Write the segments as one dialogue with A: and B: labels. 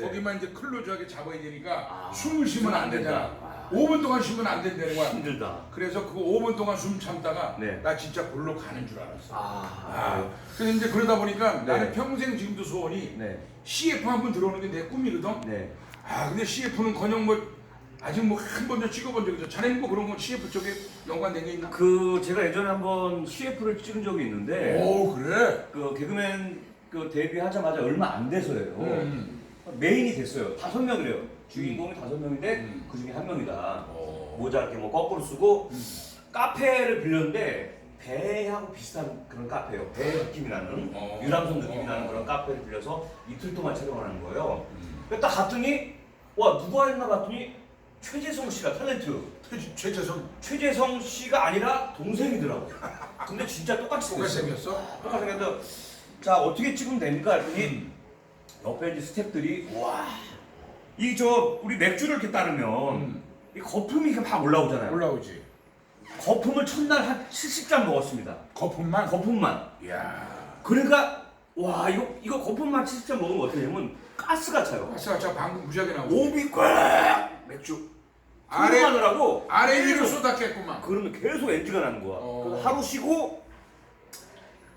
A: 거기만 이제 클로즈하게 잡아야 되니까
B: 아,
A: 숨을 쉬면 안 되잖아.
B: 아.
A: 5분 동안 쉬면 안 된다는 거야.
B: 힘들다.
A: 그래서 그거 5분 동안 숨 참다가
B: 네.
A: 나 진짜 골로 가는 줄 알았어.
B: 아.
A: 아, 그래서 이제 그러다 보니까
B: 네.
A: 나는 평생 지금도 소원이
B: 네.
A: CF 한 번 들어오는 게 내 꿈이거든.
B: 네.
A: 아 근데 CF는 건영 뭐 아직 뭐 한 번도 찍어본 적이 없어. 자네는 뭐 그런 거 CF 쪽에 연관된 게 있나?
B: 그 제가 예전에 한번 CF를 찍은 적이 있는데
A: 오 그래.
B: 그 개그맨 그 데뷔하자마자 얼마 안 돼서예요.
A: 음.
B: 메인이 됐어요. 다섯 명이래요. 주인공이 다섯 명인데
A: 음.
B: 그 중에 한 명이다.
A: 어.
B: 모자 이렇게 뭐 거꾸로 쓰고
A: 음.
B: 카페를 빌렸는데 배하고 비슷한 그런 카페예요. 배 느낌이 나는
A: 어.
B: 유람선 느낌이
A: 어.
B: 나는 그런 카페를 빌려서 이틀 동안 촬영을 하는 거예요.
A: 음.
B: 그래서 딱 갔더니 와 누가 했나 봤더니 최재성 씨가 탤런트
A: 최- 최재성
B: 최재성 씨가 아니라 동생이더라고. 근데 진짜 똑같이
A: 똑같이
B: 생겼어.
A: 생겼어?
B: 똑같이 생겼어. 자 어떻게 찍으면 됩니까? 했더니
A: 음.
B: 옆에 이제 스탭들이 와. 이 저 우리 맥주를 이렇게 따르면
A: 음.
B: 이 거품이 이렇게 막 올라오잖아요.
A: 올라오지.
B: 거품을 첫날 한 70잔 먹었습니다.
A: 거품만.
B: 거품만.
A: 이야.
B: 그러니까 와 이거 이거 거품만 70잔 먹으면 어떻게 되냐면 가스가 차요.
A: 아싸 저 방금 무지하게 나오고.
B: 오비 꽉 맥주.
A: 아래
B: 하느라고
A: 아래 위로 쏟았겠구만.
B: 그러면 계속 엔지가 나는 거야.
A: 어.
B: 그래서 하루 쉬고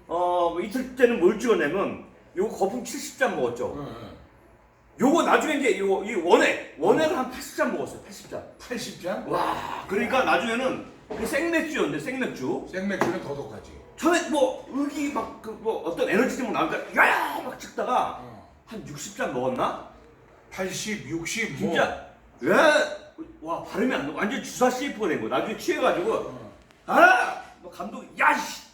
B: 어뭐 이틀째는 뭘 찍었냐면 요거 거품 70잔 먹었죠. 요거 나중에 이제 요이 원액 원액을 한 80잔 먹었어요. 80잔.
A: 80잔?
B: 와 그러니까 나중에는 그 생맥주였는데 생맥주.
A: 생맥주는 더 독하지.
B: 처음에 뭐 의기 막 그 뭐 어떤 에너지 좀 나니까 야야 막 찍다가
A: 어.
B: 한 60잔 먹었나?
A: 80, 60, 뭐.
B: 진짜 예! 와 발음이 안 나. 완전 주사 된 거야. 나중에 취해가지고
A: 어.
B: 아! 뭐 감독 야씨